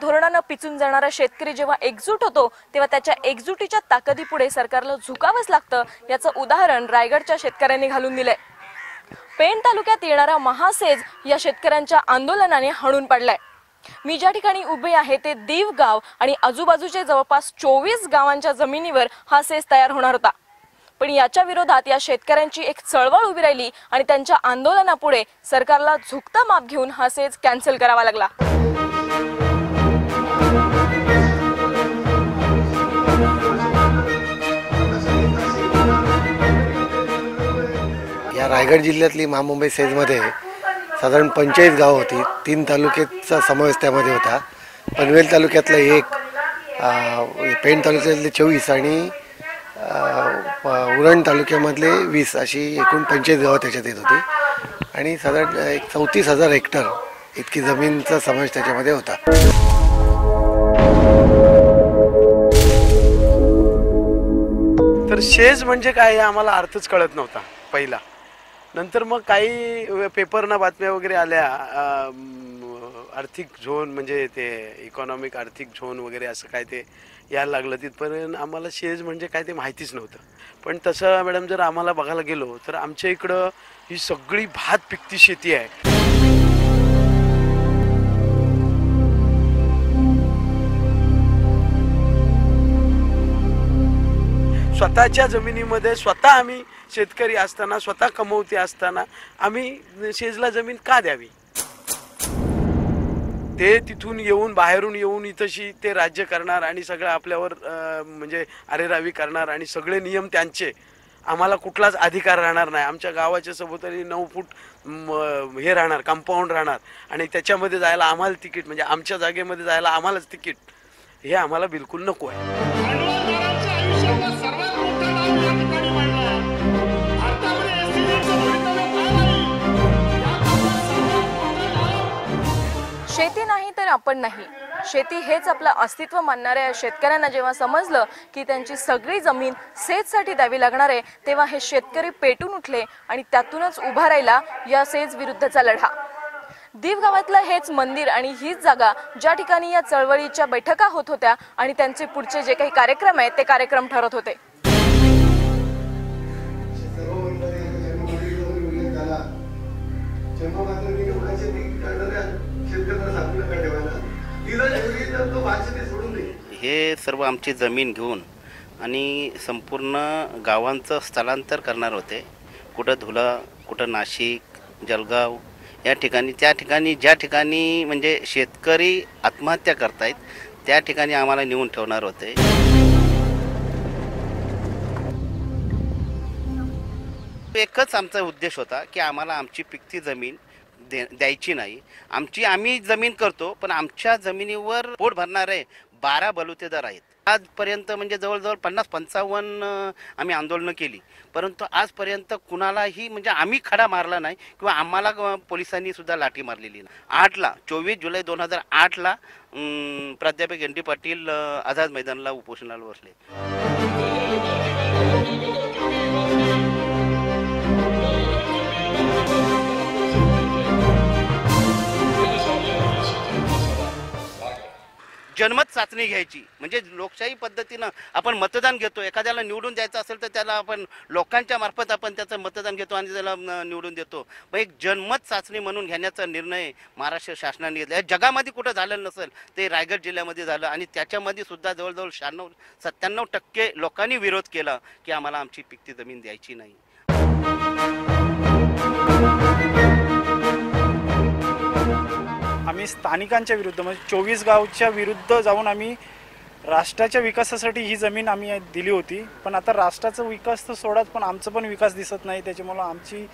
धोरणानं पिचून जाणारा शेतकरी जेव्हा एकजूट होतो तेव्हा त्याच्या एकजुटीच्या ताकदीपुढे सरकारला झुकावंच लागतं याचं उदाहरण रायगडच्या शेतकऱ्यांनी घालून दिलंय. पेण तालुक्यात येणारा महासेज या शेतकऱ्यांच्या आंदोलनाने हाणून पडलाय. मी ज्या ठिकाणी उभे आहे ते देव गाव आणि आजूबाजूचे जवळपास चोवीस गावांच्या जमिनीवर हा सेज तयार होणार होता. पण याच्या विरोधात या शेतकऱ्यांची एक चळवळ उभी राहिली आणि त्यांच्या आंदोलनापुढे सरकारला झुकता माप घेऊन हा सेज कॅन्सल करावा लागला. रायगड जिल्ह्यातली महामुंबई सेजमध्ये साधारण पंचेचाळीस गावं होती. तीन तालुक्याचा समावेश त्यामध्ये होता. पनवेल तालुक्यातलं एक पेण तालुक्यातले चोवीस आणि उरण तालुक्यामधले वीस अशी एकूण पंचेचाळीस गावं त्याच्यात येत होती. आणि साधारण एक चौतीस हजार हेक्टर इतकी जमीनचा समावेश त्याच्यामध्ये होता. तर शेज म्हणजे काय हे आम्हाला अर्थच कळत नव्हता पहिला. नंतर मग काही पेपरना बातम्या वगैरे आल्या आर्थिक झोन म्हणजे ते इकॉनॉमिक आर्थिक झोन वगैरे असं काय ते यायला लागलं तिथपर्यंत आम्हाला शेज म्हणजे काय ते माहितीच नव्हतं. पण तसं मॅडम जर आम्हाला बघायला गेलो तर आमच्या इकडं ही सगळी भात पिकती शेती आहे. स्वतःच्या जमिनीमध्ये स्वतः आम्ही शेतकरी असताना स्वतः कमवते असताना आम्ही शेजला जमीन का द्यावी? ते तिथून येऊन बाहेरून येऊन इथंशी ते राज्य करणार आणि सगळं आपल्यावर म्हणजे अरेरावी करणार आणि सगळे नियम त्यांचे. आम्हाला कुठलाच अधिकार राहणार नाही. आमच्या गावाच्या सभोवताली नऊ फूट हे राहणार कंपाऊंड राहणार. आणि त्याच्यामध्ये जायला आम्हाला तिकीट म्हणजे आमच्या जागेमध्ये जायला आम्हालाच तिकीट. हे आम्हाला बिलकुल नको आहे. शेती नाही तर आपण नाही. शेती हेच आपलं अस्तित्व मानणाऱ्या या शेतकऱ्यांना जेव्हा समजलं की त्यांची सगळी जमीन सेजसाठी द्यावी लागणार आहे तेव्हा हे शेतकरी पेटून उठले आणि त्यातूनच उभा राहिला या सेज विरुद्धचा लढा. दीव गावातलं हेच मंदिर आणि हीच जागा ज्या ठिकाणी या चळवळीच्या बैठका होत होत्या आणि त्यांचे पुढचे जे काही कार्यक्रम आहेत ते कार्यक्रम ठरत होते. हे सर्व आमची जमीन घेऊन आणि संपूर्ण गावांचं स्थलांतर करणार होते. कुठं धुला कुठं नाशिक जलगाव या ठिकाणी त्या ठिकाणी ज्या ठिकाणी म्हणजे शेतकरी आत्महत्या करतायत त्या ठिकाणी आम्हाला नेऊन ठेवणार होते. एकच आमचा उद्देश होता की आम्हाला आमची पिकती जमीन दे द्यायची नाही. आमची आम्ही जमीन करतो पण आमच्या जमिनीवर पोट भरणारे बारा बलुतेदार आहेत. आजपर्यंत म्हणजे जवळजवळ पन्नास पंचावन्न आम्ही आंदोलनं केली. परंतु आजपर्यंत कुणालाही म्हणजे आम्ही खडा मारला नाही किंवा आम्हाला पोलिसांनी सुद्धा लाठी मारलेली नाही. आठला चोवीस जुलै दोन हजार आठला प्राध्यापक एन डी पाटील आझाद मैदानला उपोषणाला बसले. जनमत चाचणी घ्यायची. म्हणजे लोकशाही पद्धतीनं आपण मतदान घेतो. एखाद्याला निवडून द्यायचं असेल तर त्याला आपण लोकांच्या मार्फत आपण त्याचं मतदान घेतो आणि त्याला निवडून देतो. मग एक जनमत चाचणी म्हणून घेण्याचा निर्णय महाराष्ट्र शासनाने घेतला. जगामध्ये कुठं झालं नसेल ते रायगड जिल्ह्यामध्ये झालं आणि त्याच्यामध्ये सुद्धा जवळजवळ शहाण्णव सत्त्याण्णव टक्के लोकांनी विरोध केला की आम्हाला आमची पिकती जमीन द्यायची नाही. आम्ही स्थानिकांच्या विरुद्ध म्हणजे चोवीस गावच्या विरुद्ध जाऊन आम्ही राष्ट्राच्या विकासासाठी ही जमीन आम्ही दिली होती. पण आता राष्ट्राचा विकास तर सोडाच पण आमचं पण विकास दिसत नाही. त्याच्यामुळं आमची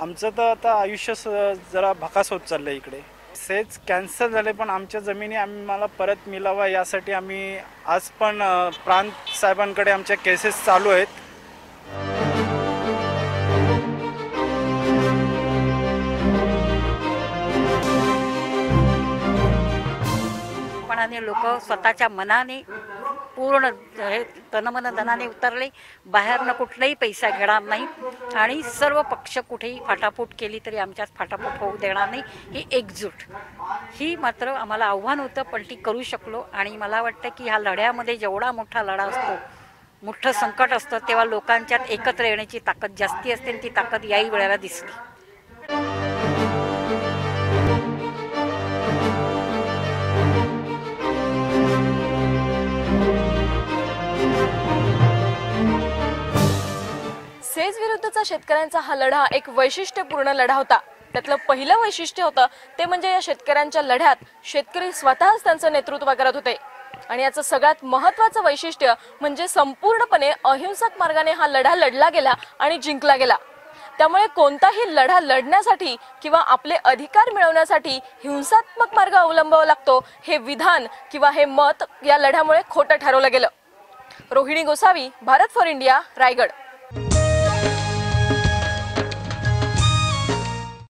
आमचं तर आता आयुष्य स- जरा भकास होत चाललं आहे इकडे. सेच कॅन्सल झाले पण आमच्या जमिनी आम्हाला परत मिळावा यासाठी आम्ही आज पण प्रांत साहेबांकडे आमच्या केसेस चालू आहेत. पणाने लोक स्वतःच्या मनाने पूर्ण हे तनमन धनाने उतरले. बाहेरनं कुठलाही पैसा घेणार नाही. आणि सर्व पक्ष कुठेही फाटाफूट केली तरी आमच्यात फाटाफूट होऊ देणार नाही. ही एकजूट. ही मात्र आम्हाला आव्हान होतं पण ती करू शकलो. आणि मला वाटतं की ह्या लढ्यामध्ये जेवढा मोठा लढा असतो मोठं संकट असतं तेव्हा लोकांच्यात एकत्र येण्याची ताकद जास्ती असते आणि ती ताकद याही वेळेला दिसली. सेज विरुद्धचा शेतकऱ्यांचा हा लढा एक वैशिष्ट्यपूर्ण लढा होता. त्यातलं पहिलं वैशिष्ट्य होतं ते म्हणजे या शेतकऱ्यांच्या लढ्यात शेतकरी स्वतःच त्यांचं नेतृत्व करत होते. आणि याचं सगळ्यात महत्वाचं वैशिष्ट्य म्हणजे संपूर्णपणे अहिंसक मार्गाने हा लढा लढला गेला आणि जिंकला गेला. त्यामुळे कोणताही लढा लढण्यासाठी किंवा आपले अधिकार मिळवण्यासाठी हिंसात्मक मार्ग अवलंबावा लागतो हे विधान किंवा हे मत या लढ्यामुळे खोटं ठरवलं गेलं. Rohini Gosavi Bharat for India Raigad.